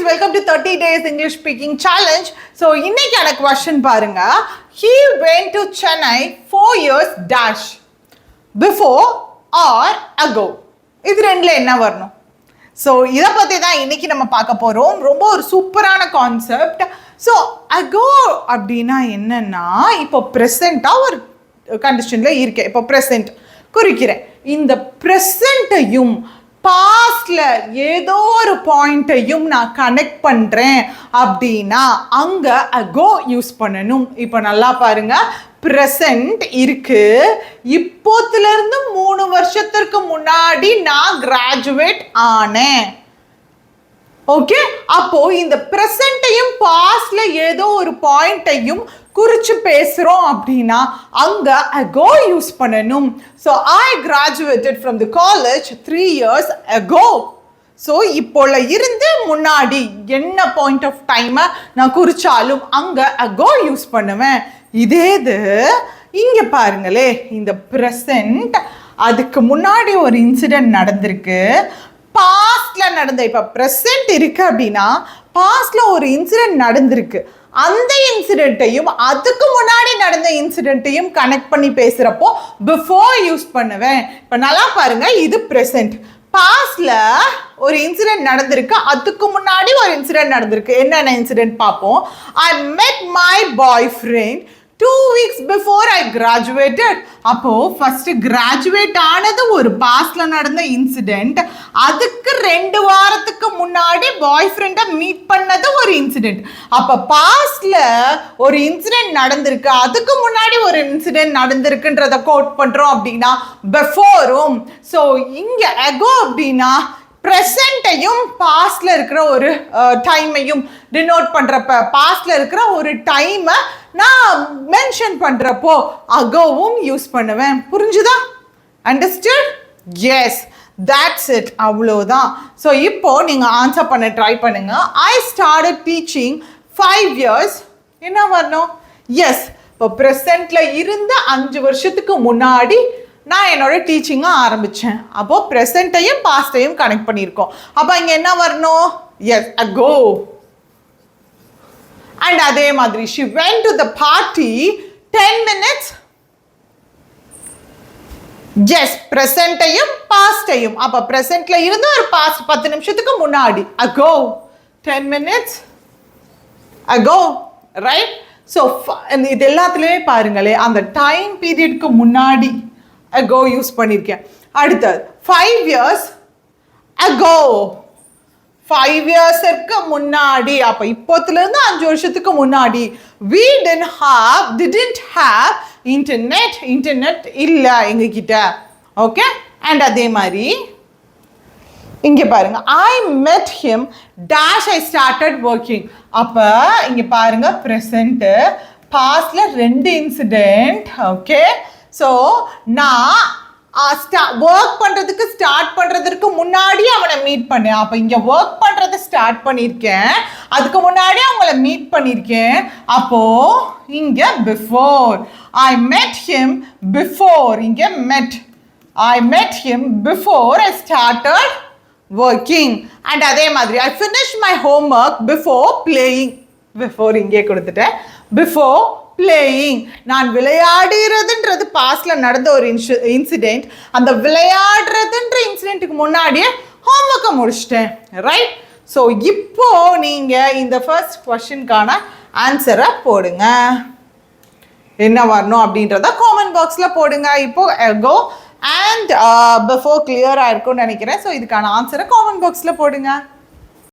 குட்டீஸ் welcome to thirty days English speaking challenge so இன்னைக்கான question பாருங்க. He went to Chennai four years dash before or ago இது ரெண்டில் என்ன வரணும்? ஸோ இதை பற்றி தான் இன்னைக்கு நம்ம பார்க்க போகிறோம் ரொம்ப ஒரு சூப்பரான கான்செப்ட் ஸோ அகோ அப்படின்னா என்னன்னா இப்போ ப்ரெசண்ட்டாக ஒரு கண்டிஷனில் இருக்கேன். இப்போ ப்ரெசண்ட் குறிக்கிறேன். இந்த ப்ரெசண்ட்டையும் பாஸ்ட்ல ஏதோ ஒரு பாயிண்ட்டையும் நான் கனெக்ட் பண்ணுறேன் அப்படின்னா அங்கே அகோ யூஸ் பண்ணணும். இப்போ நல்லா பாருங்க. ப்ரெசண்ட் இருக்கு. இப்போத்துல இருந்து மூணு வருஷத்திற்கு முன்னாடி நான் கிராஜுவேட் ஆனேன். ஓகே அப்போ இந்த ப்ரெசண்ட்டையும் பாஸ்ட்ல ஏதோ ஒரு பாயிண்ட்டையும் குறிச்சு பேசுறோம் அப்படின்னா அங்க அகோ யூஸ் பண்ணணும். So I graduated from the college three years ago so இப்போல இருந்து முன்னாடி என்ன பாயிண்ட் ஆஃப் டைமை நான் குறிச்சாலும் அங்க அகோ யூஸ் பண்ணுவேன். இதே இது இங்க பாருங்களே இந்த ப்ரெசண்ட் அதுக்கு முன்னாடி ஒரு இன்சிடென்ட் நடந்திருக்கு. பாஸ்டில் நடந்த இப்போ ப்ரெசென்ட் இருக்குது அப்படின்னா பாஸ்டில் ஒரு இன்சிடென்ட் நடந்திருக்கு. அந்த இன்சிடென்ட்டையும் அதுக்கு முன்னாடி நடந்த இன்சிடென்ட்டையும் கனெக்ட் பண்ணி பேசுகிறப்போ பிஃபோர் யூஸ் பண்ணுவேன். இப்போ நல்லா பாருங்க இது ப்ரெசென்ட் பாஸ்டில் ஒரு இன்சிடென்ட் நடந்திருக்கு அதுக்கு முன்னாடி ஒரு இன்சிடென்ட் நடந்திருக்கு. என்னென்ன இன்சிடென்ட் பார்ப்போம். I met my boyfriend two weeks before I graduated அப்போ ஃபர்ஸ்ட் கிராஜுவேட் ஆனது ஒரு பாஸ்டில் நடந்த இன்சிடென்ட் அதுக்கு ரெண்டு வாரத்துக்கு முன்னாடி பாய் ஃப்ரெண்டை மீட் பண்ணது ஒரு இன்சிடென்ட் அப்போ பாஸ்ட்ல ஒரு இன்சிடென்ட் நடந்திருக்கு. அதுக்கு முன்னாடி ஒரு இன்சிடென்ட் நடந்திருக்குன்றத கோட் பண்றோம் அப்படின்னா பிஃபோரும் ஸோ இங்க எகோ அப்படின்னா ப்ரெசண்ட்டையும் பாஸ்ட்ல இருக்கிற ஒரு டைமையும் டினோட் பண்றப்ப பாஸ்ட்ல இருக்கிற ஒரு டைமை நான் மென்ஷன் பண்ணுறப்போ அகோவும் யூஸ் பண்ணுவேன். புரிஞ்சுதா? அண்டர்ஸ்டுட் எஸ் தட்ஸ் இட் அவ்வளோதான் ஸோ இப்போது நீங்கள் ஆன்சர் பண்ண ட்ரை பண்ணுங்கள் I start teaching five years என்ன வரணும்? எஸ் இப்போ ப்ரெசண்ட்டில் இருந்த அஞ்சு வருஷத்துக்கு முன்னாடி நான் என்னோட டீச்சிங்கை ஆரம்பித்தேன் அப்போது ப்ரெசண்ட்டையும் பாஸ்ட்டையும் கனெக்ட் பண்ணியிருக்கோம். அப்போ இங்கே என்ன வரணும்? S ago. அண்ட் அதே மாதிரி she went to the party ten minutes ஜெஸ் ப்ரெசண்ட்டையும் பாஸ்டையும் அப்போ ப்ரெசண்ட்ல இருந்து ஒரு பாஸ்ட் பத்து நிமிஷத்துக்கு முன்னாடி. Ago ten minutes ago right so இது எல்லாத்துலேயுமே பாருங்களே அந்த டைம் பீரியட்க்கு முன்னாடி அகோ யூஸ் பண்ணியிருக்கேன் அடுத்தது ஃபைவ் இயர்ஸ் அகோ ஃபைவ் இயர்ஸ்க்கு முன்னாடி அப்போ இப்போத்துலேருந்து அஞ்சு வருஷத்துக்கு முன்னாடி we then have didn't have internet internet இல்லை எங்ககிட்ட. ஓகே அண்ட் அதே மாதிரி இங்கே பாருங்க I met him dash I started working அப்போ இங்கே பாருங்க ப்ரெசண்ட்டு பாஸ்டில் ரெண்டு இன்சிடெண்ட் ஓகே ஸோ நான் ஒர்க் பண்ணுறதுக்கு ஸ்டார்ட் பண்ணுறதுக்கு முன்னாடி அவனை மீட் பண்ணேன் அப்போ இங்கே ஒர்க் பண்ணுறத ஸ்டார்ட் பண்ணியிருக்கேன் அதுக்கு முன்னாடி அவங்கள மீட் பண்ணியிருக்கேன் அப்போது இங்கே before I met him before இங்கே met I met him before I started working and அதே மாதிரி I finish my homework before playing before இங்கே கொடுத்துட்டேன். பிஃபோர் பிளேயிங் நான் விளையாடுகிறதுன்றது பாஸ்டில் நடந்த ஒரு இன்சு இன்சிடெண்ட் அந்த விளையாடுறதுன்ற இன்சிடெண்ட்டுக்கு முன்னாடியே ஹோம் ஒர்க்கை முடிச்சிட்டேன். ரைட் ஸோ இப்போ நீங்கள் இந்த ஃபர்ஸ்ட் கொஷினுக்கான ஆன்சரை போடுங்க. என்ன வரணும் அப்படின்றத காமெண்ட் பாக்ஸில் போடுங்க. இப்போ எகோ அண்ட் பிஃபோர் கிளியராக இருக்கும்னு நினைக்கிறேன். ஸோ இதுக்கான ஆன்சரை காமெண்ட் பாக்ஸில் போடுங்க.